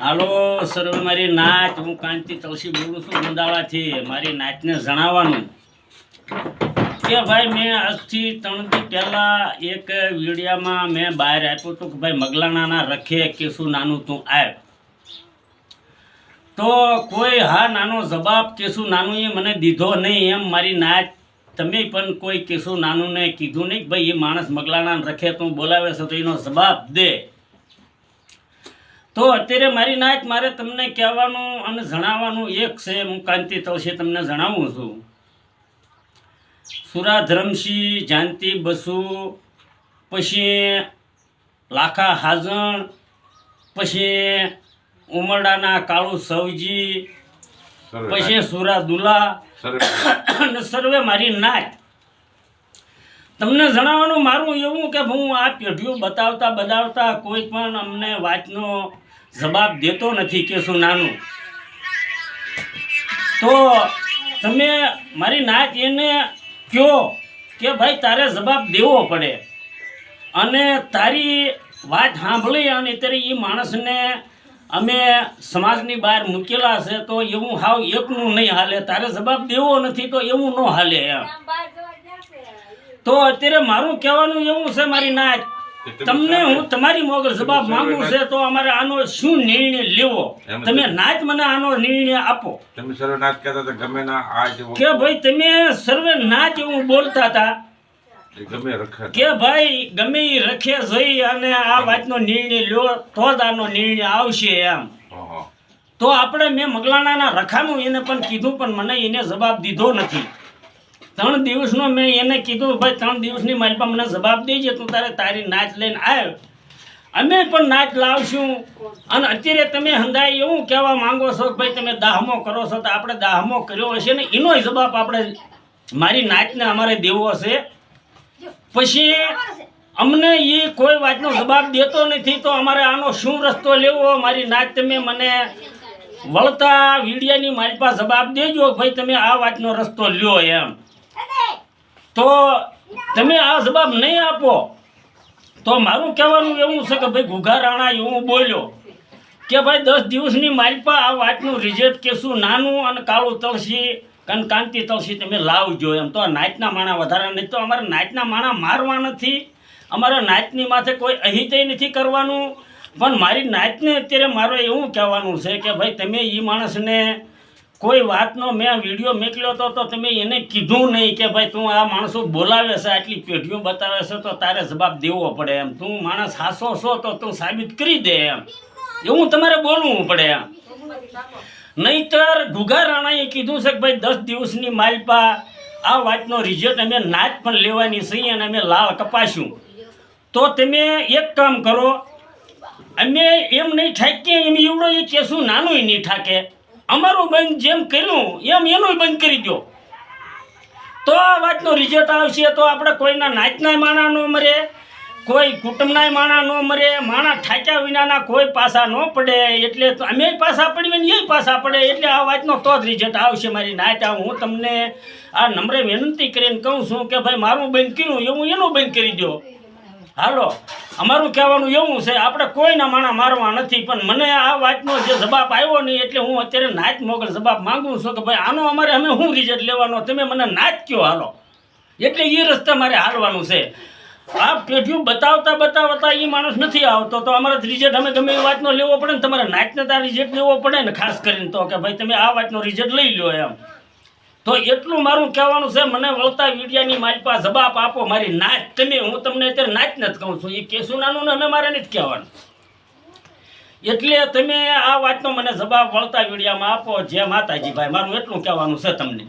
હાલો સર્વે મારી નાચ હું કાંતિ તલસી બોલું છું ગુંદાળાથી મારી નાચને જણાવવાનું. કે ભાઈ, મેં આજથી ત્રણ દી પહેલાં એક વિડીયામાં મેં બહાર આપ્યું હતું કે ભાઈ, મગલાણાના રખે કે શું નાનું તું આવ તો કોઈ હા નાનો જવાબ કે શું નાનું એ મને દીધો નહીં એમ મારી નાચ તમે પણ કોઈ કેશું નાનું ને કીધું નહીં ભાઈ, એ માણસ મગલાણા રખે તું બોલાવે છે તો એનો જવાબ દે. તો અત્યારે મારી નાયક મારે તમને કહેવાનું અને જણાવવાનું એક છે. હું કાંતિ તવશે તમને જણાવું છું. સુરા ધરમસિંહ જાનતી બસુ પછી લાખા હાજણ પછી ઉમરડાના કાળુ સવજી પછી સુરા દુલા અને સર્વે મારી નાયક. તમને જણાવવાનું મારું એવું કે હું આ પેઢીઓ બતાવતા બતાવતા કોઈ પણ અમને વાતનો જવાબ દેતો નથી કે શું નાનું. તો તમે મારી નાચ એને કહો કે ભાઈ તારે જવાબ દેવો પડે. અને તારી વાત સાંભળી અને અત્યારે એ માણસને અમે સમાજની બહાર મૂકેલા છે તો એવું હાવ એકનું નહીં હાલે. તારે જવાબ દેવો નથી તો એવું ન હાલે એમ. તો અત્યારે મારું કહેવાનું એવું છે મારી નાચ તમને હું તમારી મોગલ જવાબ માંગુ છે તો અમારે આનો શું નિર્ણય લેવો? તમે નાચ મને આનો નિર્ણય આપો. તમે સર્વનાથ કહેતા હતા ગમે ના આ કે ભાઈ તમે સર્વે નાચ એવું બોલતા હતા. એ કે ભાઈ ગમે ઈ રખે જઈ અને આ વાતનો નિર્ણય લ્યો તો જ આનો નિર્ણય આવશે એમ. તો આપણે મેં મગલાણાના રખાનું એને પણ કીધું પણ મને એને જવાબ દીધો નથી. ત્રણ દિવસનો મેં એને કીધું, ભાઈ, ત્રણ દિવસની મારી મને જવાબ દેજે, તું તારે તારી નાચ લઈને આવ્યો અમે પણ નાચ લાવશું. અને અત્યારે તમે હંદાય એવું કહેવા માંગો છો કે, ભાઈ, તમે દાહમો કરો છો. તો આપણે દાહમો કર્યો હશે ને, એનોય જવાબ આપણે મારી નાચને અમારે દેવો હશે. પછી અમને એ કોઈ વાતનો જવાબ દેતો નથી, તો અમારે આનો શું રસ્તો લેવો? મારી નાચ તમે મને વળતા વીડિયાની મારી જવાબ દેજો ભાઈ, તમે આ વાતનો રસ્તો લ્યો એમ. તો તમે આ જવાબ નહીં આપો. તો મારું કહેવાનું એવું છે કે ભાઈ ઘુઘા રાણા એવું બોલ્યો કે ભાઈ દસ દિવસની મારી પાસે આ વાતનું રિઝલ્ટ કે શું નાનું અને કાળું તળસી અને કાંતિ તળસી તમે લાવજો એમ. તો નાચના માણા વધારે નહીં. તો અમારે નાચના માણા મારવા નથી. અમારે નાચની માથે કોઈ અહિતય નથી કરવાનું. પણ મારી નાચને અત્યારે મારે એવું કહેવાનું છે કે ભાઈ તમે એ માણસને કોઈ વાતનો મેં વીડિયો મોકલ્યો હતો તો તમે એને કીધું નહીં કે ભાઈ તું આ માણસો બોલાવે છે, આટલી પેઢીઓ બતાવે છે, તો તારે જવાબ દેવો પડે એમ. તું માણસ હાસો છો તો તું સાબિત કરી દે એમ. એવું તમારે બોલવું પડે એમ. નહીતર ઘુઘા રાણાએ કીધું છે કે ભાઈ દસ દિવસની માલપા, આ વાતનો રિઝલ્ટ અમે નાચ પણ લેવાની છીએ અને અમે લાળ કપાશું. તો તમે એક કામ કરો, અમે એમ નહીં ઠાકીએ, એમ એવડો એ કેસું નાનું નહીં ઠાકે. અમારું બંધ જેમ કર્યું, એમ એનું બંધ કરી દો તો આ વાતનું રિઝલ્ટ આવશે તો આપણે કોઈના નાચનાય માણા ન મરે, કોઈ કુટુંબનાય માણા ન મરે, માણા ઠાક્યા વિનાના કોઈ પાસા ન પડે, એટલે અમે પાસા પડીએ ને એ પાસા પડે, એટલે આ વાતનો તો જ રિઝલ્ટ આવશે મારી નાચ હું તમને આ નમ્ર વિનંતી કરીને કહું છું કે ભાઈ, મારું બંધ કર્યું, એવું એનું બંધ કરી દો હાલો, અમારું કહેવાનું એવું છે, આપણે કોઈના માણા મારવા નથી, પણ મને આ વાતનો જે જવાબ આવ્યો નહીં એટલે હું અત્યારે નાચ મોગલ જવાબ માંગુ છું કે ભાઈ, આનો અમારે અમે શું રિઝલ્ટ લેવાનો? તમે મને નાચ કયો હાલો. એટલે એ રસ્તે મારે હાલવાનું છે. આ પેઢીઓ બતાવતા બતાવતા એ માણસ નથી આવતો, તો અમારે રિઝલ્ટ અમે ગમે એ વાતનો લેવો પડે ને તમારે નાચને તાર રિઝલ્ટ લેવો પડે ને, ખાસ કરીને તો કે ભાઈ, તમે આ વાતનો રિઝલ્ટ લઈ લો એમ. તો એટલું મારું કહેવાનું છે, મને વળતા વીડિયાની મારી પાસે જવાબ આપો મારી નાચ તમે, હું તમને અત્યારે નાચ નથી કહું છું. એ કેસું નાનું ને અમે મારે નથી કહેવાનું. એટલે તમે આ વાતનો મને જવાબ વળતા વીડિયામાં આપો જે માતાજી ભાઈ. મારું એટલું કહેવાનું છે તમને.